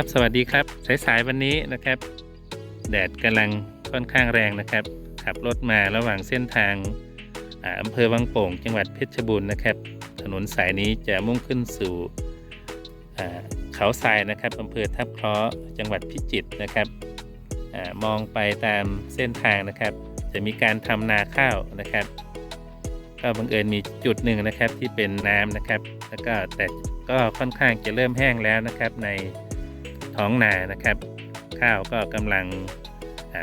ครับ สวัสดีครับ สายๆวันนี้นะครับ แดดกำลังค่อนข้างแรงนะครับ ขับรถมาระหว่างเส้นทางอำเภอวังโป่ง จังหวัดเพชรบูรณ์นะครับ ถนนสายนี้จะมุ่งขึ้นสู่เขาทรายนะครับอำเภอทับเคราะห์จังหวัดพิจิตรนะครับอมองไปตามเส้นทางนะครับ จะมีการทำนาข้าวนะครับ ก็บังเอิญมีจุดหนึ่งนะครับที่เป็นน้ำนะครับ แล้วก็แต่ก็ค่อนข้างจะเริ่มแห้งแล้วนะครับใน ท้องนานะครับ ข้าวก็กำลัง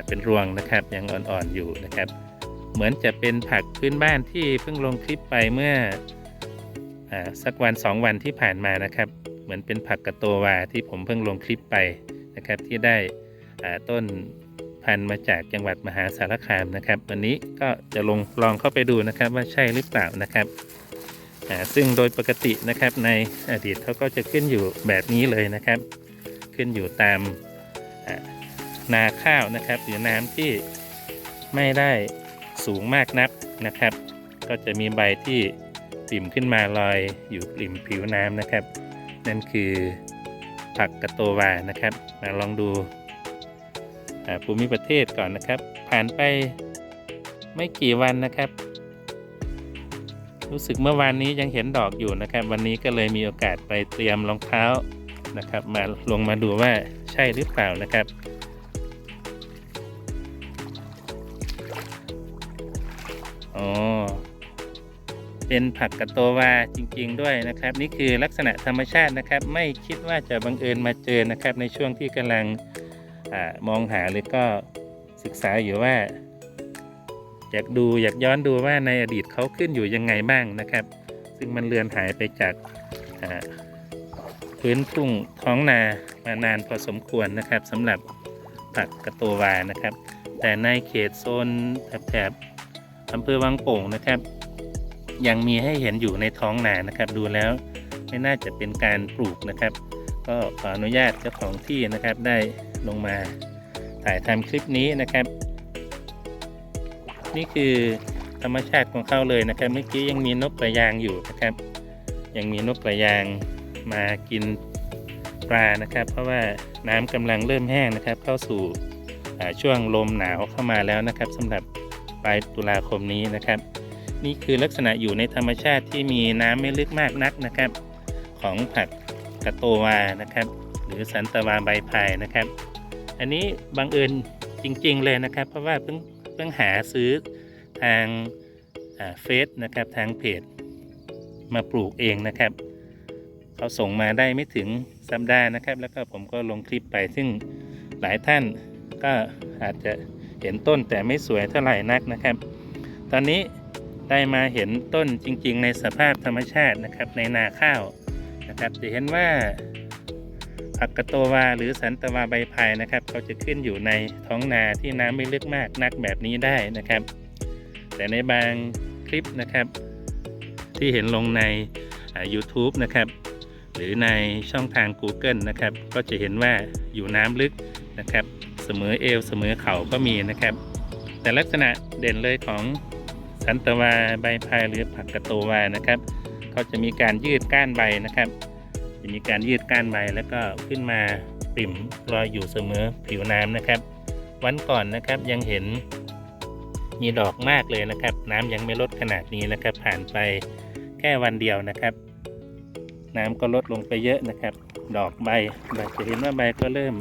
เป็นรวงนะครับยังอ่อนๆอยู่นะครับ เหมือนจะเป็นผักพื้นบ้านที่เพิ่งลงคลิปไปเมื่ออสักวันสองวันที่ผ่านมานะครับ เหมือนเป็นผักกระโตวาที่ผมเพิ่งลงคลิปไปนะครับ ที่ได้ต้นพันธุ์มาจากจังหวัดมหาสารคามนะครับ วันนี้ก็จะลงลองเข้าไปดูนะครับว่าใช่หรือเปล่านะครับซึ่งโดยปกตินะครับในอดีตเขาก็จะขึ้นอยู่แบบนี้เลยนะครับ ขึ้นอยู่ตามนาข้าวนะครับ หรือน้ำที่ไม่ได้สูงมากนักนะครับ ก็จะมีใบที่ปิ่มขึ้นมาลอยอยู่ริมผิวน้ำนะครับ นั่นคือผักกระโตวานะครับ มาลองดูภูมิประเทศก่อนนะครับ ผ่านไปไม่กี่วันนะครับ รู้สึกเมื่อวานนี้ยังเห็นดอกอยู่นะครับ วันนี้ก็เลยมีโอกาสไปเตรียมรองเท้า นะครับ มาลงมาดูว่าใช่หรือเปล่านะครับอ๋อเป็นผักกระโตวาจริง ๆ ด้วยนะครับ นี่คือลักษณะธรรมชาตินะครับ ไม่คิดว่าจะบังเอิญมาเจอนะครับ ในช่วงที่กำลังอมองหาหรือก็ศึกษาอยู่ว่า อยากดูอยากย้อนดูว่าในอดีตเขาขึ้นอยู่ยังไงบ้างนะครับ ซึ่งมันเลือนหายไปจาก พื้นทุ่งท้องนามานานพอสมควรนะครับสำหรับผักกระโตวานะครับ แต่ในเขตโซนแถบอำเภอวังโป่งนะครับ ยังมีให้เห็นอยู่ในท้องนานะครับ ดูแล้วไม่น่าจะเป็นการปลูกนะครับ ก็ขออนุญาตเจ้าของที่นะครับได้ลงมาถ่ายทำคลิปนี้นะครับ นี่คือธรรมชาติของเขาเลยนะครับ เมื่อกี้ยังมีนกกระยางอยู่นะครับ ยังมีนกกระยาง มากินปลานะครับ เพราะว่าน้ำกำลังเริ่มแห้งนะครับ เข้าสู่ช่วงลมหนาวเข้ามาแล้วนะครับสำหรับปลายตุลาคมนี้นะครับ นี่คือลักษณะอยู่ในธรรมชาติที่มีน้ำไม่ลึกมากนักนะครับ ของผักกระโตวานะครับ หรือสันตวาใบพายนะครับ อันนี้บังเอิญจริงๆเลยนะครับ เพราะว่าเพิ่งเพิ่งหาซื้อทางเฟซนะครับทางเพจมาปลูกเองนะครับ เขาส่งมาได้ไม่ถึงสัปดาห์นะครับ แล้วก็ผมก็ลงคลิปไปซึ่งหลายท่านก็อาจจะเห็นต้นแต่ไม่สวยเท่าไหร่นักนะครับ ตอนนี้ได้มาเห็นต้นจริง ๆ ในสภาพธรรมชาตินะครับในนาข้าวนะครับ จะเห็นว่าผักกระโตวาหรือสันตวาใบพายนะครับเขาจะขึ้นอยู่ในท้องนาที่น้ำไม่ลึกมากนักแบบนี้ได้นะครับ แต่ในบางคลิปนะครับ ที่เห็นลงใน YouTube นะครับ หรือในช่องทาง Google นะครับ ก็จะเห็นว่าอยู่น้ำลึกนะครับ เสมอเอวเสมอเข่าก็มีนะครับ แต่ลักษณะเด่นเลยของสันตวาใบพายหรือผักกระโตวานะครับเขาจะมีการยืดก้านใบนะครับ จะมีการยืดก้านใบแล้วก็ขึ้นมาปิ่มลอยอยู่เสมอผิวน้ำนะครับ วันก่อนนะครับยังเห็นมีดอกมากเลยนะครับ น้ำยังไม่ลดขนาดนี้นะครับ ผ่านไปแค่วันเดียวนะครับ น้ำก็ลดลงไปเยอะนะครับ ดอกใบใบจะเห็นว่าใบก็เริ่ม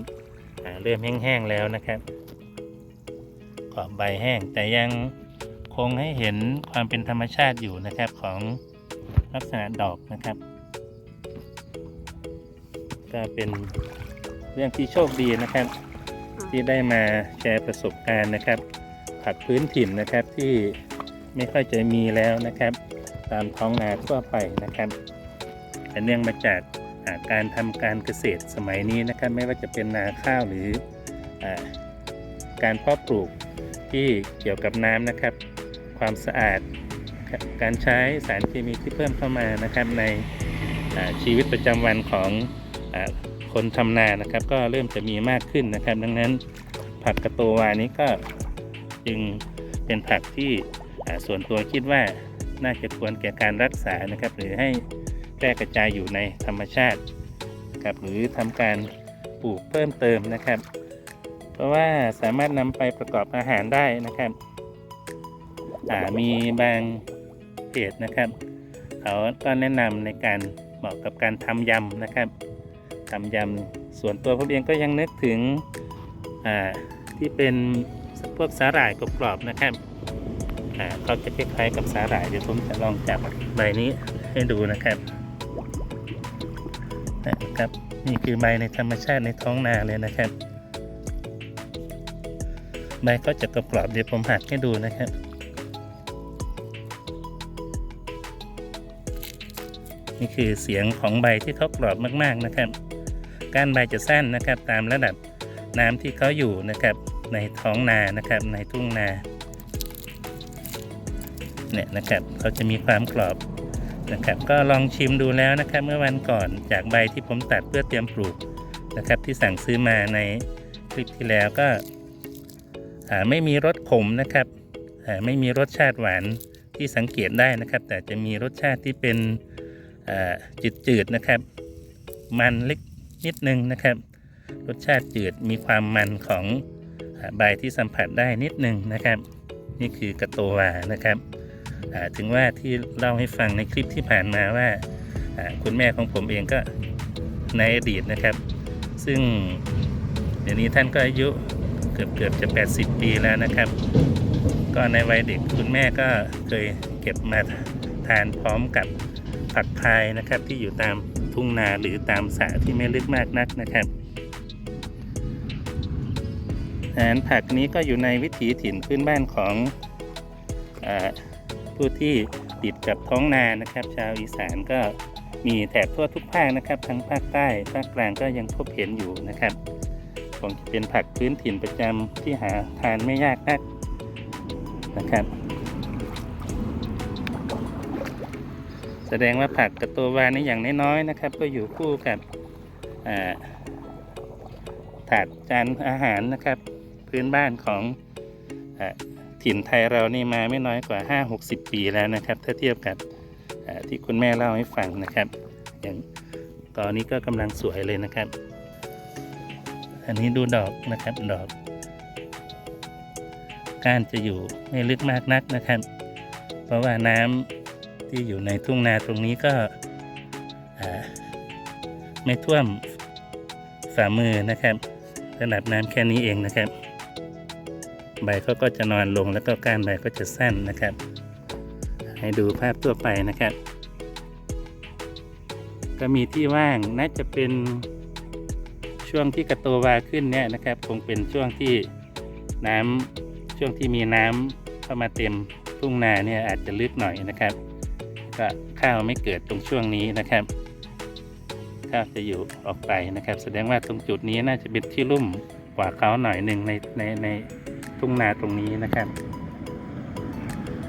เริ่มแห้งๆแล้วนะครับ ขอบใบแห้งแต่ยังคงให้เห็นความเป็นธรรมชาติอยู่นะครับของลักษณะดอกนะครับ ก็เป็นเรื่องที่โชคดีนะครับ ที่ได้มาแชร์ประสบการณ์นะครับ ผักพื้นถิ่นนะครับที่ไม่ค่อยจะมีแล้วนะครับ ตามท้องนาทั่วไปนะครับ เนื่องมาจากอาการทำการเกษตรสมัยนี้นะครับไม่ว่าจะเป็นนาข้าวหรืออการเพาะปลูกที่เกี่ยวกับน้ำนะครับ ความสะอาดการใช้สารเคมีที่เพิ่มเข้ามานะครับในชีวิตประจำวันของอคนทำนานะครับ ก็เริ่มจะมีมากขึ้นนะครับ ดังนั้นผักกระโตวานี้ก็จึงเป็นผักที่ส่วนตัวคิดว่าน่าจะควรแก่การรักษานะครับ หรือให้ แพร่กระจายอยู่ในธรรมชาติครับหรือทำการปลูกเพิ่มเติมนะครับ เพราะว่าสามารถนำไปประกอบอาหารได้นะครับมีบางเพจนะครับเขาก็แนะนำในการเหมาะกับการทำยำนะครับทำยำส่วนตัวผมเองก็ยังนึกถึงที่เป็นพวกสาหร่ายกรอบๆนะครับเขาจะคล้ายๆกับสาหร่ายเดี๋ยวผมจะลองจับใบนี้ให้ดูนะครับ นะครับ นี่คือใบในธรรมชาติในท้องนาเลยนะครับ ใบก็จะกรอบๆเดี๋ยวผมหักให้ดูนะครับนี่คือเสียงของใบที่เขากรอบมากๆนะครับ ก้านใบจะสั้นนะครับตามระดับน้ำที่เขาอยู่นะครับ ในท้องนานะครับ ในทุ่งนาเนี่ยนะครับเขาจะมีความกรอบ นะครับก็ลองชิมดูแล้วนะครับเมื่อวันก่อนจากใบที่ผมตัดเพื่อเตรียมปลูกนะครับที่สั่งซื้อมาในคลิปที่แล้วก็ไม่มีรสขมนะครับไม่มีรสชาติหวานที่สังเกตได้นะครับ แต่จะมีรสชาติที่เป็นจืดๆนะครับ มันเล็กนิดนึงนะครับ รสชาติจืดมีความมันของใบที่สัมผัสได้นิดนึงนะครับ นี่คือกระโตวานะครับ ถึงว่าที่เล่าให้ฟังในคลิปที่ผ่านมาว่าคุณแม่ของผมเองก็ในอดีตนะครับ ซึ่งเดี๋ยวนี้ท่านก็อายุเกือบเกือบจะ 80 ปีแล้วนะครับ ก็ในวัยเด็กคุณแม่ก็เคยเก็บมาทานพร้อมกับผักพายนะครับที่อยู่ตามทุ่งนาหรือตามสระที่ไม่ลึกมากนักนะครับอาหารผักนี้ก็อยู่ในวิถีถิ่นพื้นบ้านของอ ผู้ที่ติดกับท้องนานะครับ ชาวอีสานก็มีแถบทั่วทุกภาคนะครับ ทั้งภาคใต้ภาคกลางก็ยังพบเห็นอยู่นะครับคงจะเป็นผักพื้นถิ่นประจำที่หาทานไม่ยากนักนะครับ แสดงว่าผักกับตัววานี่อย่างน้อยๆนะครับ ก็อยู่คู่กับถาดจานอาหารนะครับ พื้นบ้านของ ถิ่นไทยเรานี่มาไม่น้อยกว่า 5-60 ปีแล้วนะครับ ถ้าเทียบกับที่คุณแม่เล่าให้ฟังนะครับ อย่างตอนนี้ก็กำลังสวยเลยนะครับ อันนี้ดูดอกนะครับดอก ก้านจะอยู่ไม่ลึกมากนักนะครับ เพราะว่าน้ำที่อยู่ในทุ่งนาตรงนี้ก็ไม่ท่วมฝ่ามือนะครับระดับน้ำแค่นี้เองนะครับ ใบเขาก็จะนอนลงแล้วก็ก้านใบก็จะสั้นนะครับ ให้ดูภาพทั่วไปนะครับ ก็มีที่ว่างน่าจะเป็นช่วงที่กระโตวาขึ้นเนี่ยนะครับ คงเป็นช่วงที่น้ำช่วงที่มีน้ำเข้ามาเต็มทุ่งนาเนี่ยอาจจะลึกหน่อยนะครับ ก็ข้าวไม่เกิดตรงช่วงนี้นะครับข้าวจะอยู่ออกไปนะครับ แสดงว่าตรงจุดนี้น่าจะเป็นที่ลุ่มกว่าเขาหน่อยหนึ่งในในใน ทุ่งนาตรงนี้นะครับ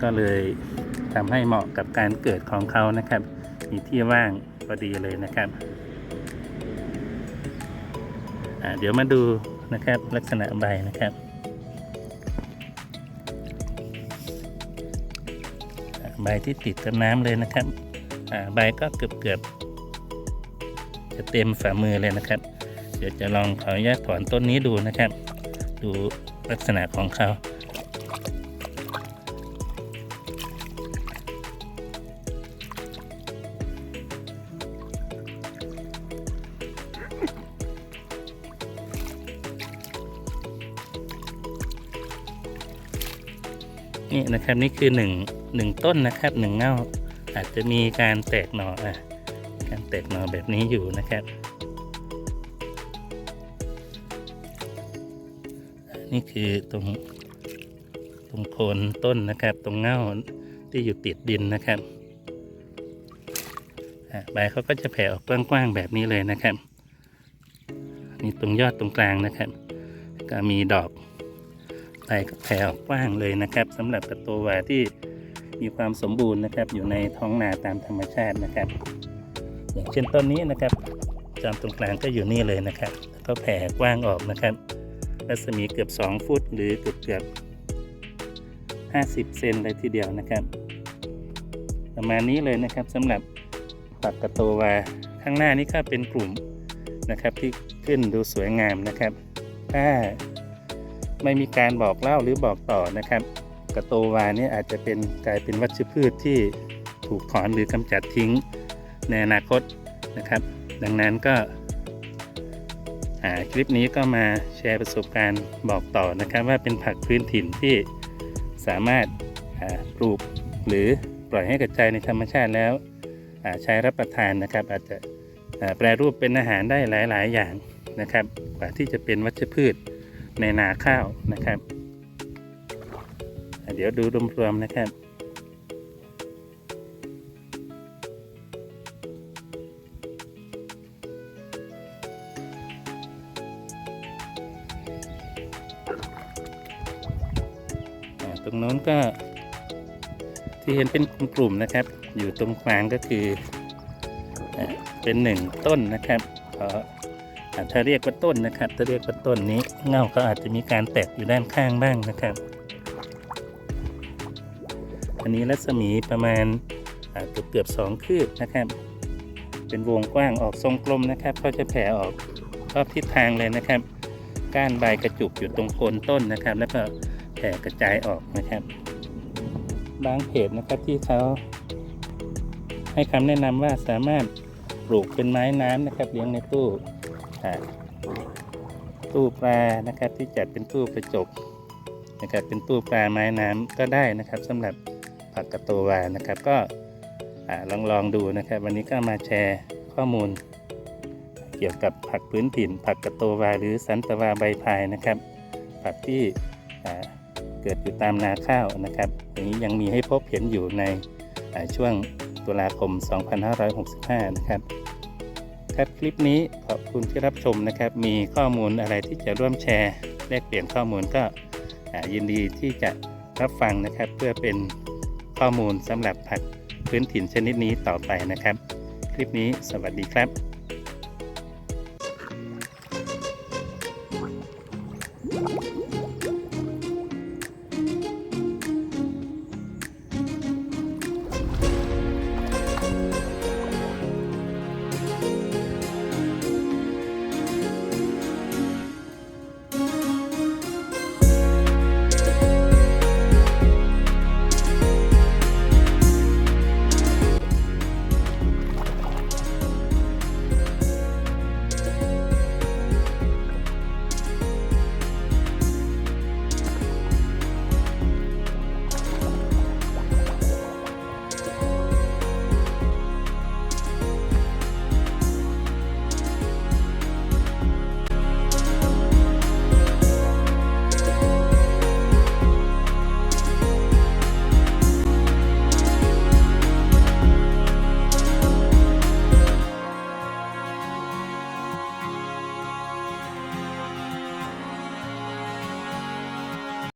ก็เลยทำให้เหมาะกับการเกิดของเขานะครับ มีที่ว่างพอดีเลยนะครับเดี๋ยวมาดูนะครับลักษณะใบนะครับใบที่ติดกับน้ำเลยนะครับใบก็เกือบเกือบๆจะเต็มฝ่ามือเลยนะครับ เดี๋ยวจะลองขออนุญาตถอนต้นนี้ดูนะครับ ดู ลักษณะของเขานี่นะครับนี่คือหนึ่งหนึ่งต้นนะครับหนึ่งเง่าอาจจะมีการแตกหน่ออะการแตกหน่อแบบนี้อยู่นะครับ นี่คือตรงตรงโคนต้นนะครับ ตรงเง่าที่อยู่ติดดินนะครับใบเขาก็จะแผ่ออกกว้างๆแบบนี้เลยนะครับนี่ตรงยอดตรงกลางนะครับ ก็มีดอกใบก็แผ่ออกกว้างเลยนะครับสำหรับกระโตวาที่มีความสมบูรณ์นะครับ อยู่ในท้องนาตามธรรมชาตินะครับ อย่างเช่นต้นนี้นะครับจอมตรงกลางก็อยู่นี่เลยนะครับแล้วก็แผ่กว้างออกนะครับ รัศมีเกือบ 2 ฟุต หรือเกือบเกือบ50 เซนเลยทีเดียวนะครับ ประมาณนี้เลยนะครับสำหรับปักกระโตวา ข้างหน้านี่ก็เป็นกลุ่มนะครับที่ขึ้นดูสวยงามนะครับ ถ้าไม่มีการบอกเล่าหรือบอกต่อนะครับ กระโตวาเนี่ยอาจจะเป็นกลายเป็นวัชพืชที่ถูกถอนหรือกำจัดทิ้งในอนาคตนะครับ ดังนั้นก็ คลิปนี้ก็มาแชร์ประสบการณ์บอกต่อนะครับ ว่าเป็นผักพื้นถิ่นที่สามารถปลูกหรือปล่อยให้กระจายในธรรมชาติแล้วใช้รับประทานนะครับ อาจจะแปรรูปเป็นอาหารได้หลาย ๆ อย่างนะครับ กว่าที่จะเป็นวัชพืชในนาข้าวนะครับ เดี๋ยวดูรวมๆนะครับ ตรงโน้นก็ที่เห็นเป็นกลุ่มๆนะครับ อยู่ตรงกลางก็คือเป็นหนึ่งต้นนะครับถ้าเรียกว่าต้นนะครับถ้าเรียกว่าต้นนี้เงาก็อาจจะมีการแตกอยู่ด้านข้างบ้างนะครับ อันนี้รัศมีประมาณเกือบเกือบสองคืบนะครับ เป็นวงกว้างออกทรงกลมนะครับ ก็จะแผ่ออกรอบทิศทางเลยนะครับ ก้านใบกระจุกอยู่ตรงโคนต้นนะครับ แล้วก็ แผ่กระจายออกนะครับ บางเพจนะครับที่เขาให้คำแนะนำว่าสามารถปลูกเป็นไม้น้ำนะครับเลี้ยงในตู้ตู้ปลานะครับที่จัดเป็นตู้กระจกนะครับเป็นตู้ปลาไม้น้ำก็ได้นะครับสำหรับผักกระโตวานะครับ ก็ลองลองดูนะครับ วันนี้ก็มาแชร์ข้อมูล เกี่ยวกับผักพื้นถิ่น ผักกระโตวาหรือสันตวาใบพายนะครับ ผักที่ เกิดอยู่ตามนาข้าวนะครับอย่างนี้ยังมีให้พบเห็นอยู่ในช่วงตุลาคม 2565 นะครับ ครับคลิปนี้ขอบคุณที่รับชมนะครับ มีข้อมูลอะไรที่จะร่วมแชร์แลกเปลี่ยนข้อมูลก็ยินดีที่จะรับฟังนะครับ เพื่อเป็นข้อมูลสำหรับผักพื้นถิ่นชนิดนี้ต่อไปนะครับ คลิปนี้สวัสดีครับ